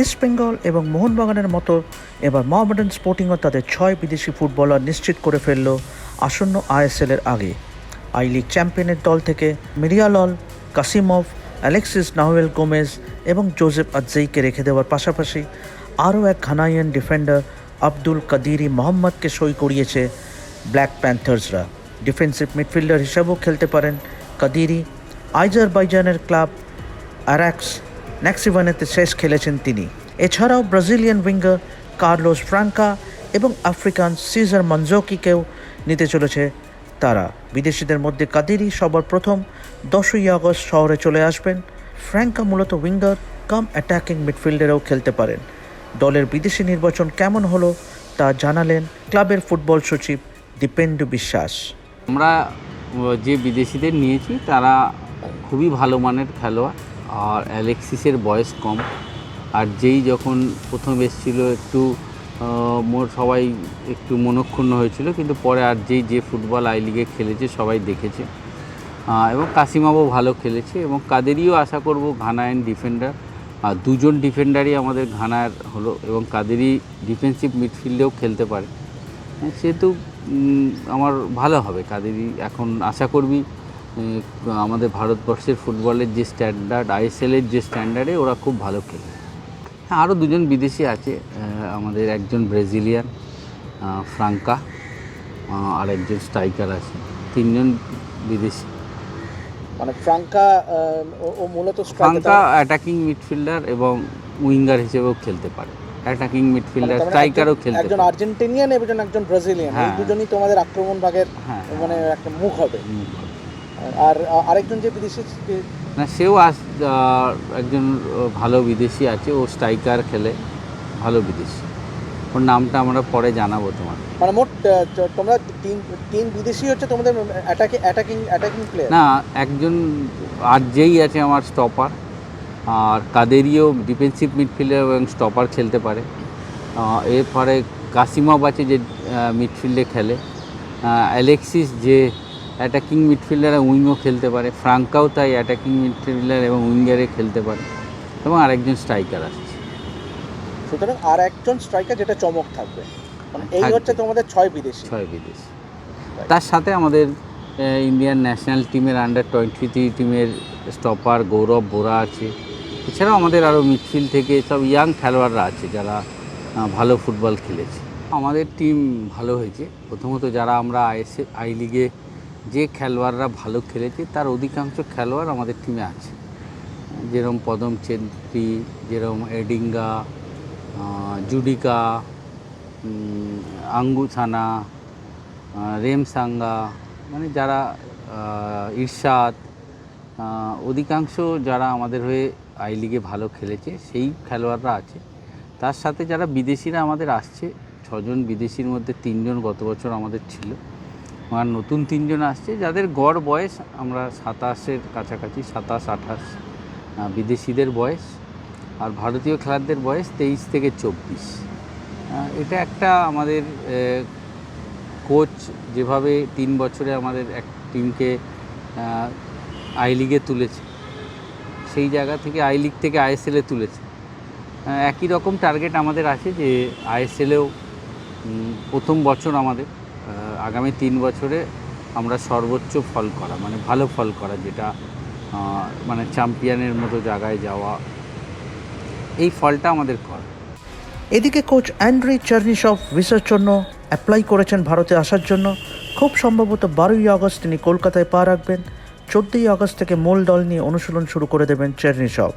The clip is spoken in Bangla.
ইস্ট বেঙ্গল এবং মোহনবাগানের মতো এবার মোহামেডান স্পোর্টিংও তাদের ছয় বিদেশি ফুটবলার নিশ্চিত করে ফেলল আসন্ন আইএসএলের আগে। আই লিগ চ্যাম্পিয়নের দল থেকে মিরিয়ালল, কাসিমভ অ্যালেক্সিস নাহুয়েল গোমেজ এবং জোজেফ আজ্জেইকে রেখে দেওয়ার পাশাপাশি আরও এক ঘানাইয়ান ডিফেন্ডার আব্দুল কাদিরি মোহাম্মদকে সই করিয়েছে ব্ল্যাক প্যান্থার্সরা। ডিফেন্সিভ মিডফিল্ডার হিসেবেও খেলতে পারেন কাদিরি আইজারবাইজানের ক্লাব অ্যারাক্স ন্যাক্সিভানেতে শেষ খেলেছেন তিনি। এছাড়াও ব্রাজিলিয়ান উইঙ্গার কার্লোস ফ্রাঙ্কা এবং আফ্রিকান সিজার মঞ্জোকিকেও নিতে চলেছে তারা। বিদেশিদের মধ্যে কাদেরই সবার প্রথম দশই আগস্ট শহরে চলে আসবেন। ফ্র্যাঙ্কা মূলত উইঙ্গার কাম অ্যাটাকিং মিডফিল্ডারেও খেলতে পারেন। দলের বিদেশি নির্বাচন কেমন হলো তা জানালেন ক্লাবের ফুটবল সচিব দীপেন্দু বিশ্বাস। আমরা যে বিদেশিদের নিয়েছি, তারা খুবই ভালো মানের খেলোয়াড়। আর অ্যালেক্সিসের বয়স কম। আর যেই যখন প্রথম এসেছিল একটু মোর সবাই একটু মনক্ষুণ্ণ হয়েছিল, কিন্তু পরে আর যেই, যে ফুটবল আই লিগে খেলেছে সবাই দেখেছে। এবং কাসিমাবও ভালো খেলেছে এবং কাদেরিও আশা করব ঘানায়ন ডিফেন্ডার আর দুজন ডিফেন্ডারই আমাদের ঘানার হলো এবং কাদেরি ডিফেন্সিভ মিডফিল্ডেও খেলতে পারে। সেহেতু আমার ভালো হবে কাদেরই এখন আশা করবি আমাদের ভারতবর্ষের ফুটবলের যে স্ট্যান্ডার্ড আইএসএলের যে স্ট্যান্ডার্ডে ওরা খুব ভালো খেলে। হ্যাঁ আরও দুজন বিদেশি আছে আমাদের একজন ব্রাজিলিয়ান ফ্রাঙ্কা আর একজন স্ট্রাইকার আছে তিনজন বিদেশি। মানে ফ্রাঙ্কা ও মূলত ফ্রাঙ্কা অ্যাটাকিং মিডফিল্ডার এবং উইঙ্গার হিসেবেও খেলতে পারে। অ্যাটাকিং মিডফিল্ডার স্ট্রাইকারও খেলতে একজন আর্জেন্টিনিয়ান এবং একজন ব্রাজিলিয়ান এই হ্যাঁ। দুজনই তোমাদের আক্রমণ ভাগের হ্যাঁ মানে একটা মুখ হবে। হুম। আর আরেকজন যে বিদেশি না সেও আস একজন ভালো বিদেশি আছে ও স্ট্রাইকার খেলে ভালো বিদেশি। ওর নামটা আমরা পরে জানাব তোমার মানে মোট তোমরা তিন তিন বিদেশি হচ্ছে তোমাদের অ্যাটাকিং অ্যাটাকিং অ্যাটাকিং প্লেয়ার না একজন আর যেই আছে আমার স্টপার আর কাদেরিও ডিফেন্সিভ মিডফিল্ডার এবং স্টপার খেলতে পারে। এরপরে কাসিমাব আছে যে মিডফিল্ডে খেলে। অ্যালেক্সিস যে অ্যাটাকিং মিডফিল্ডার আর উইংও খেলতে পারে। ফ্রাঙ্কাও তাই অ্যাটাকিং মিডফিল্ডার এবং উইঙ্গারে খেলতে পারে। এবং আরেকজন স্ট্রাইকার আসছে। সুতরাং আর একজন স্ট্রাইকার যেটা চমক থাকবে। মানে এই হচ্ছে তোমাদের ছয় বিদেশি। ছয় বিদেশি। তার সাথে আমাদের ইন্ডিয়ান ন্যাশনাল টিমের আন্ডার টোয়েন্টি থ্রি টিমের স্টপার গৌরব বোরা আছে। এছাড়াও আমাদের আরও মিডফিল্ড থেকে সব ইয়াং খেলোয়াড়রা আছে যারা ভালো ফুটবল খেলেছে। আমাদের টিম ভালো হয়েছে। প্রথমত যারা আমরা আইএসএ আই লিগে যে খেলোয়াড়রা ভালো খেলেছে, তার অধিকাংশ খেলোয়াড় আমাদের টিমে আছে। যেরকম পদম চেন্ত্রী যেরকম এডিঙ্গা জুডিকা আঙ্গুছানা রেমসাঙ্গা মানে যারা ইরশাদ অধিকাংশ যারা আমাদের হয়ে আই লিগে ভালো খেলেছে, সেই খেলোয়াড়রা আছে। তার সাথে যারা বিদেশিরা আমাদের আসছে, ছজন বিদেশির মধ্যে তিনজন গত বছর আমাদের ছিল। আর নতুন তিনজন আসছে, যাদের গড় বয়স আমরা সাতাশের কাছাকাছি, সাতাশ, আঠাশ বিদেশিদের বয়স আর ভারতীয় খেলোয়াড়দের বয়স তেইশ থেকে চব্বিশ। এটা একটা আমাদের কোচ যেভাবে তিন বছরে আমাদের এক টিমকে আই লিগে তুলেছে, সেই জায়গা থেকে আই লিগ থেকে আইএসএলে তুলেছে। একই রকম টার্গেট আমাদের আছে যে আইএসএলেও প্রথম বছর আমাদের। আগামী তিন বছরে আমরা সর্বোচ্চ ফল করা মানে ভালো ফল করা, যেটা মানে চ্যাম্পিয়নের মতো জায়গায় যাওয়া, এই ফলটা আমাদের করা। এদিকে কোচ অ্যান্ড্রি চার্নিশভ ভিসার জন্য অ্যাপ্লাই করেছেন ভারতে আসার জন্য। খুব সম্ভবত বারোই আগস্ট তিনি কলকাতায় পা রাখবেন। চোদ্দোই আগস্ট থেকে মূল দল নিয়ে অনুশীলন শুরু করে দেবেন চার্নিশভ।